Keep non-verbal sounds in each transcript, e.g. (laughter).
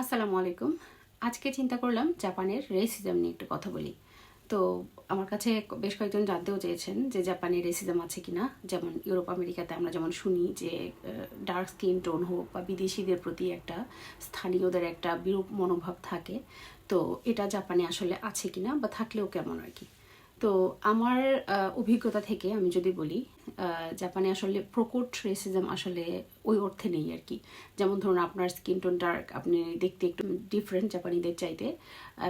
আসসালামু আলাইকুম। আজকে চিন্তা করলাম জাপানের রেসিজম নিয়ে একটু কথা বলি। তো আমার কাছে বেশ কয়েকজন জানতেও চেয়েছেন যে জাপানে রেসিজম আছে কিনা। যেমন ইউরোপ, আমেরিকাতে আমরা যেমন শুনি যে ডার্ক স্কিন টোন হোক বা বিদেশিদের প্রতি একটা স্থানীয়দের একটা বিরূপ মনোভাব থাকে। তো এটা জাপানে আসলে আছে কিনা বা থাকলেও কেমন আর কি? তো আমার অভিজ্ঞতা থেকে আমি যদি বলি জাপানে আসলে প্রকট রেসিজম আসলে ওই অর্থে নেই আর কি। যেমন ধরুন আপনার স্কিন টোন ডার্ক আপনি দেখতে একটু ডিফারেন্ট জাপানিদের চাইতে।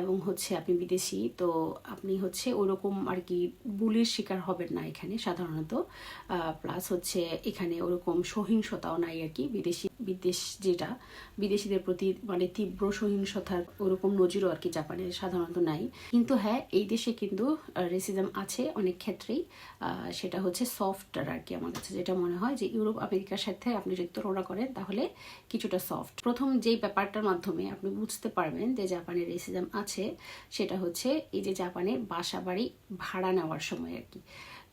এবং হচ্ছে আপনি বিদেশি, তো আপনি হচ্ছে ওরকম আর কি বুলির শিকার হবেন না এখানে সাধারণত। প্লাস হচ্ছে এখানে ওরকম সহিংসতাও নাই আর কি বিদেশি, বিদেশ যেটা, বিদেশিদের প্রতি মানে তীব্র সহিংসতার ওরকম নজিরও আর কি জাপানে সাধারণত নাই। কিন্তু হ্যাঁ এই দেশে কিন্তু রেসিজম আছে অনেক ক্ষেত্রেই। সেটা হচ্ছে সফটওয়্যার আর কি আমার কাছে যেটা মনে হয় যে ইউরোপ, আমেরিকার সাথে আপনি যদি তুলনা করেন তাহলে কিছুটা সফট প্রথম যেই ব্যাপারটার মাধ্যমে আপনি বুঝতে পারবেন যে জাপানের রেসিজম আছে, সেটা হচ্ছে এই যে জাপানে বাসা বাড়ি ভাড়া নেওয়ার সময় আর কি।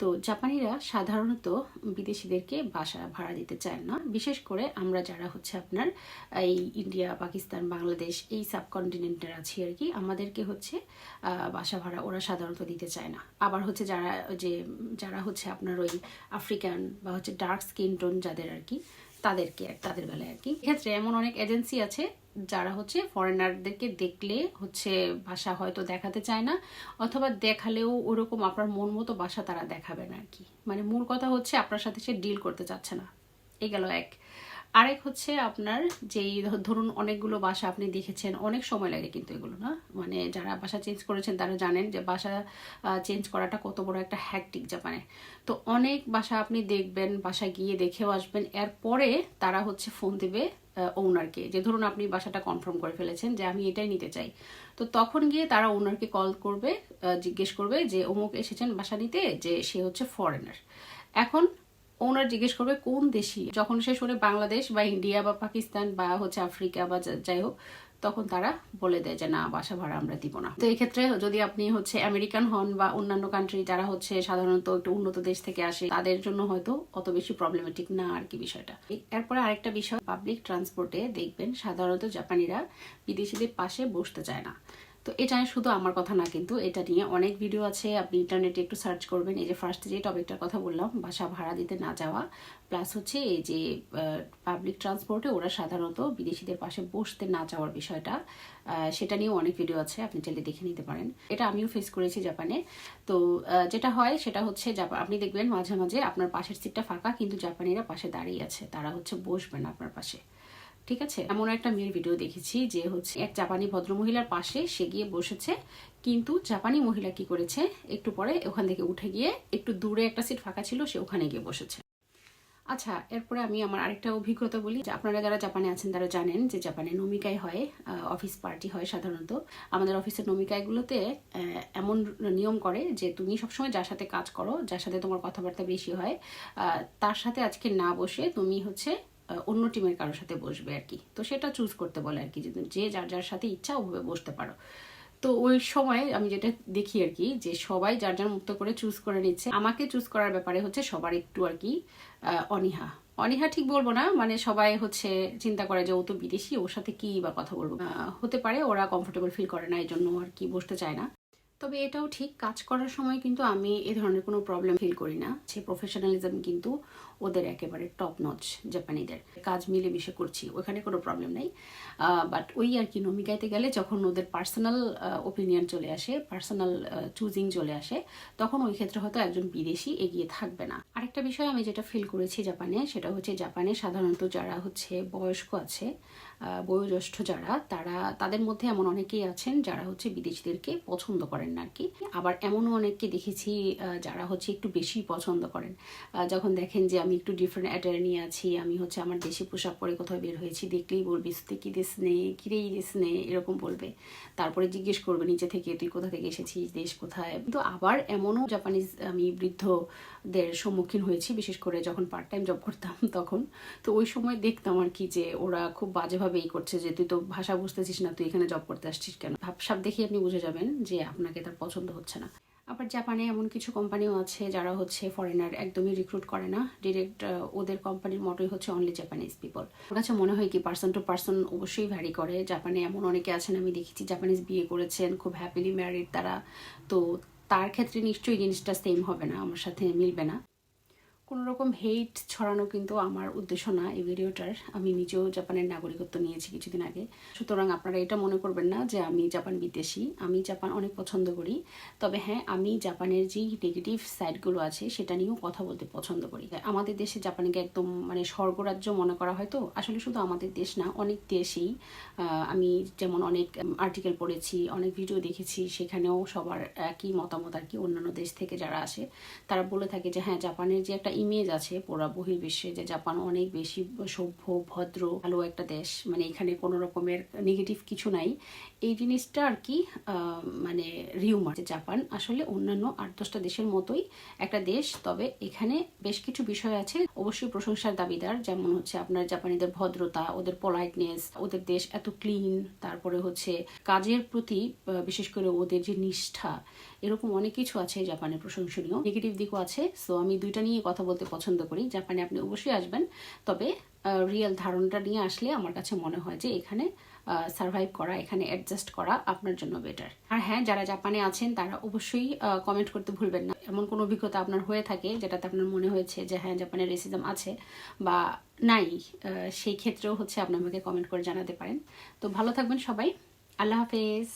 তো জাপানিরা সাধারণত বিদেশিদেরকে বাসা ভাড়া দিতে চায় না। বিশেষ করে আমরা যারা হচ্ছে আপনার এই ইন্ডিয়া, পাকিস্তান, বাংলাদেশ এই সাবকন্টিনেন্টের আছি আর কি, আমাদেরকে হচ্ছে বাসা ভাড়া ওরা সাধারণত দিতে চায় না। আবার হচ্ছে যারা, যে, যারা হচ্ছে আপনার ওই আফ্রিকান বা হচ্ছে ডার্ক স্কিন টোন যাদের আর কি তাদেরকে, তাদের বেলায় আর কি। এক্ষেত্রে এমন অনেক এজেন্সি আছে যারা হচ্ছে ফরেনারদেরকে দেখলে হচ্ছে বাসা হয়তো দেখাতে চায় না, অথবা দেখালেও ওরকম আপনার মন মতো বাসা তারা দেখাবে না আর কি। মানে মূল কথা হচ্ছে আপনার সাথে সে ডিল করতে চাচ্ছে না। এই গেল এক। আরেক হচ্ছে আপনার যেই ধরুন অনেকগুলো বাসা আপনি দেখেছেন, অনেক সময় লাগে কিন্তু এগুলো, না? মানে যারা বাসা চেঞ্জ করেছেন তারা জানেন যে বাসা চেঞ্জ করাটা কত বড় একটা হ্যাকটিক জাপানে। তো অনেক বাসা আপনি দেখবেন বাসা গিয়ে দেখেও আসবেন, এরপরে তারা হচ্ছে ফোন দেবে ওনারকে যে ধরুন আপনি বাসাটা কনফার্ম করে ফেলেছেন যে আমি এটাই নিতে চাই। তো তখন গিয়ে তারা ওনারকে কল করবে জিজ্ঞেস করবে যে অমুক এসেছেন বাসা নিতে, যে সে হচ্ছে ফরেনার এখন ওনার জিজ্ঞেস করবে কোন দেশি যখন সে শোনে বাংলাদেশ বা ইন্ডিয়া বা পাকিস্তান বা হচ্ছে আফ্রিকা বা যাই হোক, তখন তারা বলে দেয় যে, না, বাসা ভাড়া আমরা দিব না। তো এই ক্ষেত্রে যদি আপনি হচ্ছে আমেরিকান হন বা অন্যান্য কান্ট্রি যারা হচ্ছে সাধারণত একটু উন্নত দেশ থেকে আসে, তাদের জন্য হয়তো অত বেশি প্রবলেমেটিক না আর কি বিষয়টা। এরপরে আরেকটা বিষয় পাবলিক ট্রান্সপোর্টে দেখবেন সাধারণত জাপানিরা বিদেশিদের পাশে বসতে চায় না। তো এটা শুধু আমার কথা না, কিন্তু এটা নিয়ে অনেক ভিডিও আছে। আপনি ইন্টারনেটে একটু সার্চ করবেন, এই যে ফার্স্ট যে টপিকটার কথা বললাম, বাসা ভাড়া দিতে না যাওয়া প্লাস হচ্ছে এই যে পাবলিক ট্রান্সপোর্টে ওরা সাধারণত বিদেশিদের পাশে বসতে না যাওয়ার বিষয়টা সেটা নিয়েও অনেক ভিডিও আছে, আপনি চাইলে দেখে নিতে পারেন। এটা আমিও ফেস করেছি জাপানে। তো যেটা হয়, সেটা হচ্ছে আপনি দেখবেন মাঝে মাঝে আপনার পাশের সিটটা ফাঁকা, কিন্তু জাপানিরা পাশে দাঁড়িয়ে আছে, তারা হচ্ছে বসবেন আপনার পাশে। ঠিক আছে? এমন একটা মেয়ের ভিডিও দেখেছি যে হচ্ছে এক জাপানি ভদ্রমহিলার পাশে সে গিয়ে বসেছে, কিন্তু জাপানি মহিলা কি করেছে? একটু পরে ওখান থেকে উঠে গিয়ে একটু দূরে একটা সিট ফাঁকা ছিল, সে ওখানে গিয়ে বসেছে। আচ্ছা এরপরে আমি আমার আরেকটা অভিজ্ঞতা বলি। যে আপনারা যারা জাপানে আছেন তারা জানেন যে জাপানে নমিকায় হয় অফিস পার্টি হয় সাধারণত। আমাদের অফিসের নমিকায়গুলোতে এমন নিয়ম করে যে তুমি সবসময় যার সাথে কাজ করো, যার সাথে তোমার কথাবার্তা বেশি হয় তার সাথে আজকে না বসে তুমি হচ্ছে অন্য টিমের কারোর সাথে বসবে আর কি। তো সেটা চুজ করতে বলে আর কি, যে যার যার সাথে ইচ্ছা ওভাবে বসতে পারো। তো ওই সময় আমি যেটা দেখি আর কি, যে সবাই যার যার মুক্ত করে চুজ করে নিচ্ছে। আমাকে চুজ করার ব্যাপারে হচ্ছে সবার একটু আর কি অনীহা। অনীহা ঠিক বলব না মানে সবাই হচ্ছে চিন্তা করে যে ও তো বিদেশি, ওর সাথে কি বা কথা বলব। হতে পারে ওরা কমফোর্টেবল ফিল করে না এই জন্য আর কি বসতে চায় না। তবে এটাও ঠিক, কাজ করার সময় কিন্তু আমি এ ধরনের কোনো প্রবলেম ফিল করি না। সে প্রফেশনালিজম কিন্তু ওদের একেবারে টপ নচ জাপানিদের কাজ মিলে মিশে করছি, ওখানে কোনো প্রবলেম নেই। বাট ওই আর কি নমিকাইতে গেলে যখন ওদের পার্সোনাল ওপিনিয়ন চলে আসে পার্সোনাল চুজিং চলে আসে, তখন ওই ক্ষেত্রে হয়তো একজন বিদেশি এগিয়ে থাকবে না। আরেকটা বিষয় আমি যেটা ফিল করেছি জাপানে, সেটা হচ্ছে জাপানে সাধারণত যারা হচ্ছে বয়স্ক আছে বয়োজ্যেষ্ঠ যারা, তারা, তাদের মধ্যে এমন অনেকেই আছেন যারা হচ্ছে বিদেশিদেরকে পছন্দ করেন না আর কি আবার এমনও অনেককে দেখেছি যারা হচ্ছে একটু বেশি পছন্দ করেন। যখন দেখেন যে আমি একটু ডিফারেন্ট অ্যাটায়ার নিয়ে আছি, আমি হচ্ছে আমার দেশি পোশাক পরে কোথাও বের হয়েছি, দেখলেই বলবি, সুতে কি দেশ নে কিরে এই দেশ নে এরকম বলবে। তারপরে জিজ্ঞেস করবে, নিচে থেকে তুই কোথা থেকে এসেছিস? দেশ কোথায়? কিন্তু আবার এমনও জাপানিজ, আমি বৃদ্ধদের সম্মুখীন হয়েছি, বিশেষ করে যখন পার্ট টাইম জব করতাম (laughs) তখন। তো ওই সময় দেখতাম আর কি যে ওরা খুব বাজেভাবে এই করছে যে, তুই তো ভাষা বুঝতেছিস না, তুই এখানে জব করতে আসছিস কেন? ভাবসাব দেখে আপনি বুঝে যাবেন যে আপনাকে তার পছন্দ হচ্ছে না। আবার জাপানে এমন কিছু কোম্পানিও আছে যারা হচ্ছে ফরেনার একদমই রিক্রুট করে না। ডিরেক্ট ওদের কোম্পানির মটোই হচ্ছে অনলি জাপানিজ পিপল আমার কাছে মনে হয় কি পার্সন টু পার্সন অবশ্যই ভ্যারি করে। জাপানে এমন অনেকে আছেন, আমি দেখেছি জাপানিজ বিয়ে করেছেন, খুব হ্যাপিলি ম্যারিড তারা। তো তার ক্ষেত্রে নিশ্চয়ই জিনিসটা সেম হবে না, আমার সাথে মিলবে না। কোনো রকম হেট ছড়ানো কিন্তু আমার উদ্দেশ্য না এই ভিডিওটার আমি নিজেও জাপানের নাগরিকত্ব নিয়েছি কিছুদিন আগে। সুতরাং আপনারা এটা মনে করবেন না যে আমি জাপান বিদেশি আমি জাপান অনেক পছন্দ করি। তবে হ্যাঁ আমি জাপানের যেই নেগেটিভ সাইডগুলো আছে, সেটা নিয়েও কথা বলতে পছন্দ করি। আমাদের দেশে জাপানকে একদম মানে স্বর্গরাজ্য মনে করা হয় তো? আসলে শুধু আমাদের দেশ না, অনেক দেশেই আমি যেমন অনেক আর্টিকেল পড়েছি, অনেক ভিডিও দেখেছি, সেখানেও সবার একই মতামত আর কি অন্যান্য দেশ থেকে যারা আসে, তারা বলে থাকে যে হ্যাঁ জাপানের যে একটা ইমেজ আছে পুরা বহির্বিশ্বে যে জাপান অনেক বেশি সভ্য, ভদ্র, ভালো একটা দেশ। মানে এখানে কোনো রকমের নেগেটিভ কিছু নাই। এই জিনিসটা আর কি মানে রিউমার জাপান আসলে অন্যান্য আট দশটা দেশের মতোই একটা দেশ। তবে এখানে বেশ কিছু বিষয় আছে অবশ্যই প্রশংসার দাবিদার। যেমন হচ্ছে আপনার জাপানিদের ভদ্রতা, ওদের পোলাইটনেস ওদের দেশ এত ক্লিন তারপরে হচ্ছে কাজের প্রতি বিশেষ করে ওদের যে নিষ্ঠা, এরকম অনেক কিছু আছে জাপানের প্রশংসনীয়। নেগেটিভ দিকও আছে। সো আমি দুইটা নিয়ে কথা বলতে পছন্দ করি। জাপানে আপনি অবশ্যই আসবেন। তবে রিয়েল ধারণাটা নিয়ে আসলে আমার কাছে মনে হয় যে এখানে সার্ভাইভ করা, এখানে অ্যাডজাস্ট করা আপনার জন্য বেটার আর হ্যাঁ যারা জাপানে আছেন, তারা অবশ্যই কমেন্ট করতে ভুলবেন না। এমন কোনো অভিজ্ঞতা আপনার হয়ে থাকে যেটাতে আপনার মনে হয়েছে যে হ্যাঁ জাপানের রেসিজম আছে বা নাই সেই ক্ষেত্রেও হচ্ছে আপনি আমাকে কমেন্ট করে জানাতে পারেন। তো ভালো থাকবেন সবাই। আল্লাহ হাফেজ।